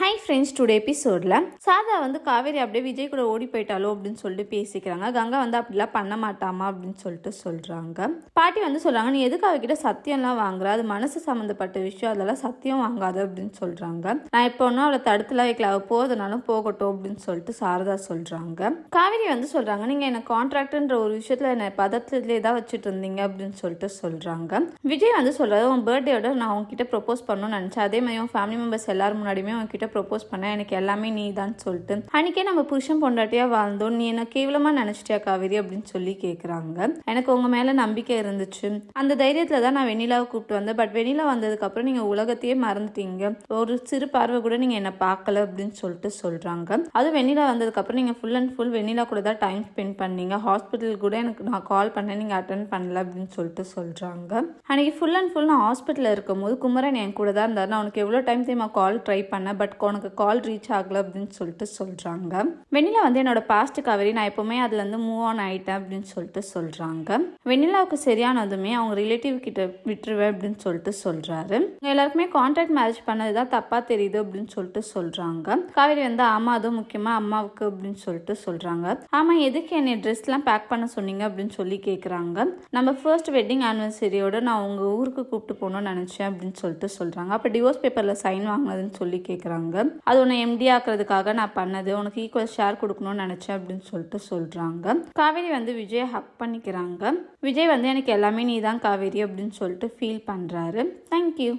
Hi friends today எபிசோடில் சாதா வந்து காவேரி அப்படியே விஜய் கூட ஓடி போயிட்டாலோ அப்படின்னு சொல்லிட்டு பேசிக்கிறாங்க. கங்கா வந்து அப்படிலாம் பண்ண மாட்டாமா அப்படின்னு சொல்லிட்டு சொல்கிறாங்க பாட்டி வந்து சொல்கிறாங்க நீ எதுக்கு அவகிட்ட சத்தியம்லாம் வாங்குற? அது மனசு சம்மந்தப்பட்ட விஷயம். அதெல்லாம் சத்தியம் வாங்காத அப்படின்னு சொல்கிறாங்க நான் இப்போ ஒன்றும் அவளை தடுத்துலாம் வைக்கல. அவள் போதுனாலும் போகட்டும் அப்படின்னு சொல்லிட்டு சாரதா சொல்கிறாங்க காவேரி வந்து சொல்கிறாங்க நீங்கள் என்ன கான்ட்ராக்டுன்ற ஒரு விஷயத்தில் என்னை பதத்திலே தான் வச்சுட்டு இருந்தீங்க அப்படின்னு சொல்லிட்டு சொல்கிறாங்க விஜய் வந்து சொல்கிறாரு உன் பர்த்டேயோட நான் உங்ககிட்ட ப்ரொப்போஸ் பண்ணணும்னு நினச்சேன். அதே மாதிரி உன் ஃபேமிலி மெம்பர்ஸ் எல்லாரும் முன்னாடியுமே உங்ககிட்ட ப்ரொப்போஸ் பண்ண எனக்கு எல்லாமே நீ தான் சொல்லிட்டு. அன்றைக்கே நம்ம புருஷன் பொண்டாட்டியாக வாழ்ந்தோம். நீ என்ன கேவலமாக நினச்சிட்டியா காவேரி அப்படின்னு சொல்லி கேட்குறாங்க எனக்கு உங்கள் மேலே நம்பிக்கை இருந்துச்சு. அந்த தைரியத்தில் தான் நான் வெண்ணிலாவை கூப்பிட்டு வந்தேன். பட் வெண்ணிலா வந்ததுக்கப்புறம் நீங்கள் உலகத்தையே மறந்துட்டீங்க. ஒரு சிறு பார்வை கூட நீங்கள் என்னை பார்க்கல அப்படின்னு சொல்லிட்டு சொல்கிறாங்க அதுவும் வெண்ணிலா வந்ததுக்கப்புறம் நீங்கள் ஃபுல் அண்ட் ஃபுல் வெண்ணிலா கூட தான் டைம் ஸ்பெண்ட் பண்ணீங்க. ஹாஸ்பிட்டல் கூட எனக்கு நான் கால் பண்ணேன். நீங்கள் அட்டன் பண்ணல அப்படின்னு சொல்லிட்டு சொல்கிறாங்க அன்றைக்கி ஃபுல் அண்ட் ஃபுல் நான் ஹாஸ்பிட்டலில் இருக்கும்போது குமரன் என் கூட தான் இருந்தார். நான் உனக்கு எவ்வளோ டைம் தெரியுமா கால் ட்ரை பண்ணேன் பட் உனக்கு கால் ரீச் ஆகல அப்படின்னு சொல்லிட்டு சொல்கிறாங்க வெண்ணிலா வந்து என்னோட பாஸ்ட் கவரி நான் எப்போவுமே அதுலேருந்து மூவ் ஆன் ஆயிட்டேன் அப்படின்னு சொல்லிட்டு சொல்கிறாங்க வெண்ணிலாவுக்கு சரியானதுமே அவங்க ரிலேட்டிவ் கிட்ட விட்டுருவேன் அப்படின்னு சொல்லிட்டு சொல்கிறாரு எல்லாருக்குமே கான்ட்ராக்ட் மேரேஜ் பண்ணது தான் தப்பாக தெரியுது அப்படின்னு சொல்லிட்டு சொல்கிறாங்க காவேரி வந்து ஆமாம் அதுவும் முக்கியமாக அம்மாவுக்கு அப்படின்னு சொல்லிட்டு சொல்கிறாங்க ஆமாம் எதுக்கு என்னை ட்ரெஸ்லாம் பேக் பண்ண சொன்னீங்க? அப்படின்னு சொல்லி கேட்குறாங்க நம்ம ஃபர்ஸ்ட் வெட்டிங் ஆனிவர்சரியோட நான் உங்கள் ஊருக்கு கூப்பிட்டு போகணும்னு நினச்சேன் அப்படின்னு சொல்லிட்டு சொல்கிறாங்க அப்போ டிவோர்ஸ் பேப்பரில் சைன் வாங்கினதுன்னு சொல்லி கேட்குறாங்க அது உன்னை எம்டி ஆக்குறதுக்காக நான் பண்ணது. உனக்கு ஈக்குவல் ஷேர் கொடுக்கணும்னு நினச்சேன் அப்படின்னு சொல்லிட்டு சொல்கிறாங்க காவேரி வந்து விஜயை ஹக் பண்ணிக்கிறாங்க. விஜய் வந்து எனக்கு எல்லாமே நீ தான் காவேரி அப்படின்னு சொல்லிட்டு ஃபீல் பண்ணுறாரு தேங்க்யூ